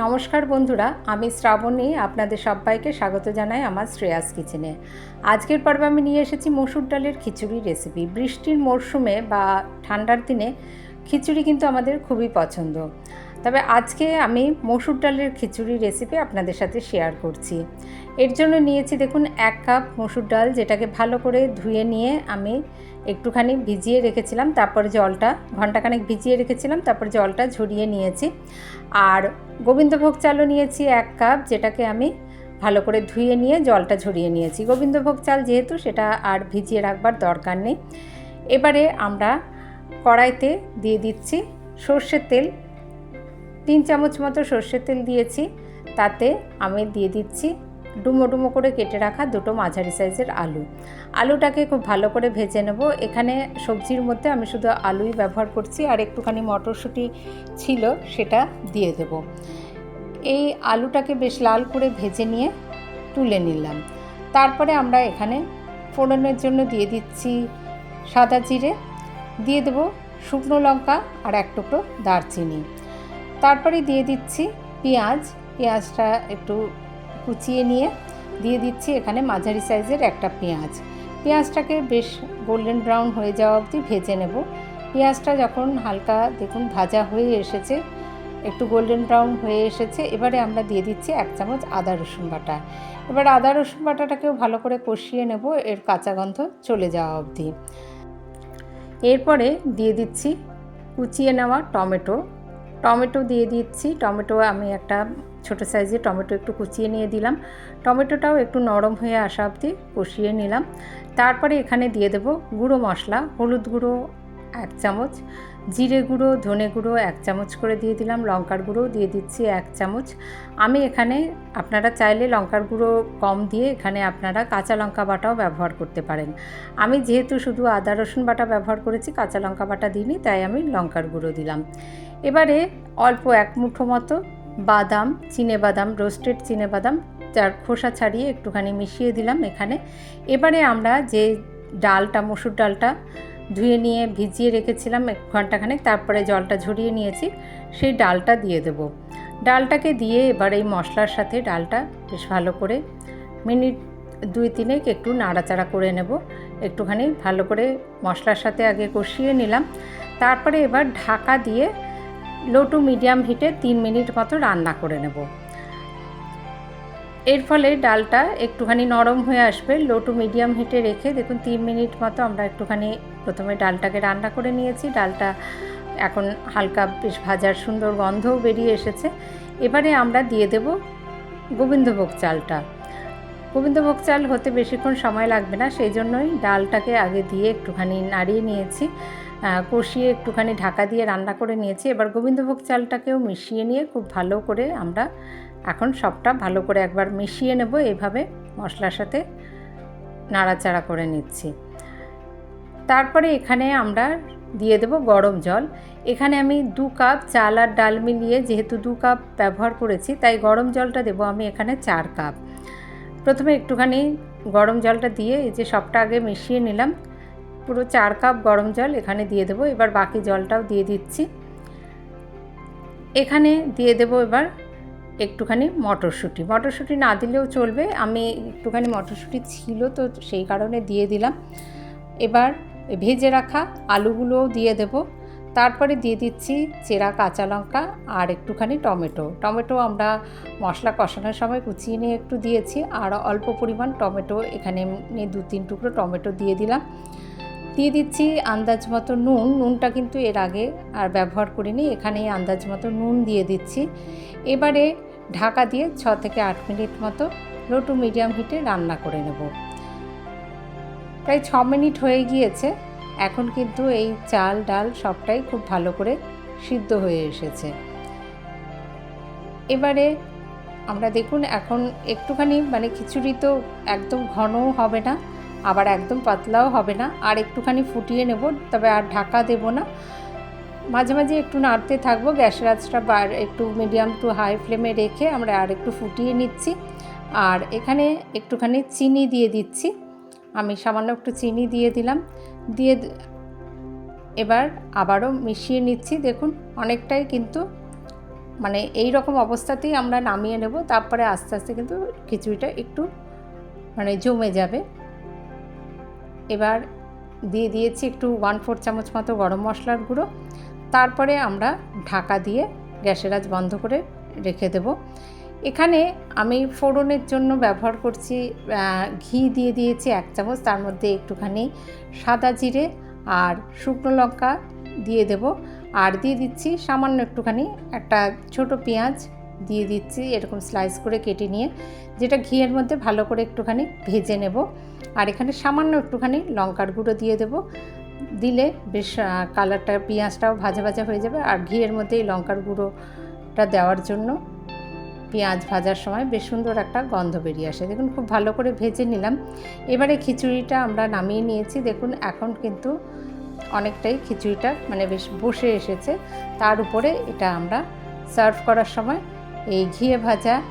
নমস্কার বন্ধুরা, আমি শ্রাবণী, আপনাদের সবাইকে স্বাগত জানাই আমার শ্রেয়াস কিচেনে। আজকের পর্বে আমি নিয়ে এসেছি মসুর ডালের খিচুড়ি রেসিপি বৃষ্টির মরশুমে বা ঠান্ডার দিনে খিচুড়ি কিন্তু আমাদের খুবই পছন্দ। তবে আজকে আমি মসুর ডালের খিচুড়ি রেসিপি আপনাদের সাথে শেয়ার করছি। এর জন্য নিয়েছি দেখুন এক কাপ মসুর ডাল, যেটাকে ভালো করে ধুয়ে নিয়ে আমি একটুখানি ভিজিয়ে রেখেছিলাম। তারপর জলটা, ঘন্টাখানেক ভিজিয়ে রেখেছিলাম, তারপর জলটা ঝরিয়ে নিয়েছি। আর গোবিন্দভোগ চালও নিয়েছি এক কাপ যেটাকে আমি ভালো করে ধুয়ে নিয়ে জলটা ঝরিয়ে নিয়েছি। গোবিন্দভোগ চাল যেহেতু, সেটা আর ভিজিয়ে রাখবার দরকার নেই। এবারে আমরা কড়াইতে দিয়ে দিচ্ছি সর্ষের তেল তিন চামচ মতো সর্ষের তেল দিয়েছি, তাতে আমি দিয়ে দিচ্ছি ডুমো ডুমো করে কেটে রাখা দুটো মাঝারি সাইজের আলু। আলুটাকে খুব ভালো করে ভেজে নেব। এখানে সবজির মধ্যে আমি শুধু আলুই ব্যবহার করছি, আর একটুখানি মটরশুঁটি ছিল সেটা দিয়ে দেব। এই আলুটাকে বেশ লাল করে ভেজে নিয়ে তুলে নিলাম। তারপরে আমরা এখানে ফোড়নের জন্য দিয়ে দিচ্ছি সাদা জিরে, দিয়ে দেব শুকনো লঙ্কা আর এক টুকরো দারচিনি। তারপরে দিয়ে দিচ্ছি পেঁয়াজ। পেঁয়াজটা একটু কুচিয়ে নিয়ে দিয়ে দিচ্ছি এখানে মাঝারি সাইজের একটা পেঁয়াজ। পেঁয়াজটাকে বেশ গোল্ডেন ব্রাউন হয়ে যাওয়া অবধি ভেজে নেব। পেঁয়াজটা যখন হালকা দেখুন ভাজা হয়ে এসেছে, একটু গোল্ডেন ব্রাউন হয়ে এসেছে, এবারে আমরা দিয়ে দিচ্ছি এক চামচ আদা রসুন বাটা। এবার আদা রসুন বাটাটাকেও ভালো করে কষিয়ে নেব, এর কাঁচা গন্ধ চলে যাওয়া অবধি। এরপরে দিয়ে দিচ্ছি কুচিয়ে নেওয়া টমেটো। টমেটো দিয়ে দিচ্ছি। টমেটো আমি একটা ছোট সাইজে টমেটো একটু কুচিয়ে নিয়ে দিলাম। টমেটোটাও একটু নরম হয়ে আসা অবধি কষিয়ে নিলাম। তারপরে এখানে দিয়ে দেব গুঁড়ো মশলা, হলুদ গুঁড়ো এক চামচ জিরে গুঁড়ো, ধনে গুঁড়ো এক চামচ করে দিয়ে দিলাম, লঙ্কার গুঁড়ো দিয়ে দিচ্ছি এক চামচ। আমি এখানে, আপনারা চাইলে লঙ্কার গুঁড়ো কম দিয়ে এখানে আপনারা কাঁচা লঙ্কা বাটাও ব্যবহার করতে পারেন। আমি যেহেতু শুধু আদা, রসুন বাটা ব্যবহার করেছি, কাঁচা লঙ্কা বাটা দিইনি, তাই আমি লঙ্কার গুঁড়ো দিলাম। এবারে অল্প এক মুঠো মতো বাদাম, চিনে বাদাম, রোস্টেড চিনে বাদাম, যার খোসা ছাড়িয়ে একটুখানি মিশিয়ে দিলাম এখানে। এবারে আমরা যে ডালটা, মসুর ডালটা ধুয়ে নিয়ে ভিজিয়ে রেখেছিলাম এক ঘন্টাখানেক, তারপরে জলটা ঝরিয়ে নিয়েছি, সেই ডালটা দিয়ে দেব। ডালটাকে দিয়ে এবার এই মশলার সাথে ডালটা বেশ ভালো করে মিনিট দুই তিনেক একটু নাড়াচাড়া করে নেব। একটুখানি ভালো করে মশলার সাথে আগে কষিয়ে নিলাম। তারপরে এবার ঢাকা দিয়ে লো টু মিডিয়াম হিটে তিন মিনিট মতো রান্না করে নেব। এর ফলে ডালটা একটুখানি নরম হয়ে আসবে লো টু মিডিয়াম হিটে রেখে দেখুন তিন মিনিট মতো আমরা একটুখানি প্রথমে ডালটাকে রান্না করে নিয়েছি। ডালটা এখন হালকা বেশ ভাজার সুন্দর গন্ধও বেরিয়ে এসেছে। এবারে আমরা দিয়ে দেব গোবিন্দভোগ চালটা। গোবিন্দভোগ চাল হতে বেশিক্ষণ সময় লাগবে না, সেই জন্যই ডালটাকে আগে দিয়ে একটুখানি নাড়িয়ে নিয়েছি। কষিয়ে একটুখানি ঢাকা দিয়ে রান্না করে নিয়েছি। এবার গোবিন্দভোগ চালটাকেও মিশিয়ে নিয়ে খুব ভালো করে আমরা এখন সবটা ভালো করে একবার মিশিয়ে নেব, এভাবে মশলার সাথে নাড়াচাড়া করে নিচ্ছি। তারপরে এখানে আমরা দিয়ে দেব গরম জল। এখানে আমি দু কাপ চাল আর ডাল মিলিয়ে যেহেতু দু কাপ ব্যবহার করেছি, তাই গরম জলটা দেব আমি এখানে চার কাপ। প্রথমে একটুখানি গরম জলটা দিয়ে এই যে সবটা আগে মিশিয়ে নিলাম, পুরো চার কাপ গরম জল এখানে দিয়ে দেবো। এবার বাকি জলটাও দিয়ে দিচ্ছি। এখানে দিয়ে দেবো এবার একটুখানি মটরশুঁটি। মটরশুঁটি না দিলেও চলবে। আমি একটুখানি মটরশুঁটি ছিল তো সেই কারণে দিয়ে দিলাম। এবার ভেজে রাখা আলুগুলোও দিয়ে দেব। তারপরে দিয়ে দিচ্ছি চেরা কাঁচা লঙ্কা আর একটুখানি টমেটো। টমেটো আমরা মশলা কষানোর সময় কুচিয়ে নিয়ে একটু দিয়েছি। আর অল্প পরিমাণ টমেটো এখানে দু তিন টুকরো টমেটো দিয়ে দিলাম। দিয়ে দিচ্ছি আন্দাজ মতো নুন। নুনটা কিন্তু এর আগে আর ব্যবহার করিনি এখানে আন্দাজ মতো নুন দিয়ে দিচ্ছি। এবারে ঢাকা দিয়ে ছ থেকে আট মিনিট মতো লো টু মিডিয়াম হিটে রান্না করে নেব। প্রায় ছ মিনিট হয়ে গিয়েছে, এখন কিন্তু এই চাল, ডাল সবটাই খুব ভালো করে সিদ্ধ হয়ে এসেছে। এবারে আমরা দেখুন এখন একটুখানি মানে খিচুড়ি তো একদম ঘনও হবে না আবার একদম পাতলাও হবে না। আর একটুখানি ফুটিয়ে নেব, তবে আর ঢাকা দেব না। মাঝে মাঝে একটু নাড়তে থাকব, গ্যাসের আঁচটা বার একটু মিডিয়াম টু হাই ফ্লেমে রেখে আমরা আর একটু ফুটিয়ে নিচ্ছি। আর এখানে একটুখানি চিনি দিয়ে দিচ্ছি। আমি সামান্য একটু চিনি দিয়ে দিলাম। দিয়ে এবার আবারও মিশিয়ে নিচ্ছি। দেখুন, অনেকটাই কিন্তু মানে এই রকম অবস্থাতেই আমরা নামিয়ে নেব, তারপরে আস্তে আস্তে কিন্তু খিচুড়িটা একটু মানে জমে যাবে। এবার দিয়ে দিয়েছি একটু ওয়ান ফোর চামচ মতো গরম মশলার গুঁড়ো। তারপরে আমরা ঢাকা দিয়ে গ্যাসের আজ বন্ধ করে রেখে দেব। এখানে আমি ফোড়নের জন্য ব্যবহার করছি ঘি দিয়ে দিয়েছি এক চামচ, তার মধ্যে একটুখানি সাদা জিরে আর শুকনো লঙ্কা দিয়ে দেব। আর দিয়ে দিচ্ছি সামান্য একটুখানি একটা ছোট পেঁয়াজ দিয়ে দিচ্ছি, এরকম স্লাইস করে কেটে নিয়ে, যেটা ঘিয়ের মধ্যে ভালো করে একটুখানি ভেজে নেব। আর এখানে সামান্য একটুখানি লঙ্কার গুঁড়ো দিয়ে দেব। দিলে বেশ কালারটা পেঁয়াজটাও ভাজা ভাজা হয়ে যাবে। আর ঘিয়ের মধ্যে এই লঙ্কার গুঁড়োটা দেওয়ার জন্য পেঁয়াজ ভাজার সময় বেশ সুন্দর একটা গন্ধ বেরিয়ে আসে। দেখুন, খুব ভালো করে ভেজে নিলাম। এবারে খিচুড়িটা আমরা নামিয়ে নিয়েছি। দেখুন, এখন কিন্তু অনেকটাই খিচুড়িটা মানে বেশ বসে এসেছে। তার উপরে এটা আমরা সার্ভ করার সময় এই ঘিয়ে ভাজা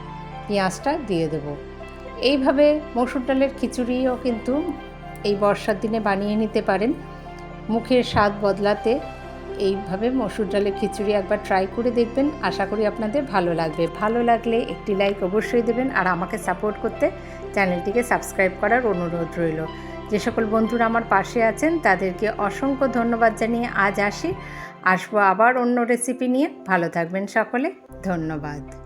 পেঁয়াজটা দিয়ে দেব। এইভাবে মসুর ডালের খিচুড়িও কিন্তু এই বর্ষার দিনে বানিয়ে নিতে পারেন। মুখের স্বাদ বদলাতে এইভাবে মসুর ডালের খিচুড়ি একবার ট্রাই করে দেখবেন। আশা করি আপনাদের ভালো লাগবে। ভালো লাগলে একটি লাইক অবশ্যই দেবেন আর আমাকে সাপোর্ট করতে চ্যানেলটিকে সাবস্ক্রাইব করার অনুরোধ রইল। যে সকল বন্ধুরা আমার পাশে আছেন, তাদেরকে অসংখ্য ধন্যবাদ জানিয়ে আজ আসি। আসব আবার অন্য রেসিপি নিয়ে। ভালো থাকবেন সকলে। ধন্যবাদ।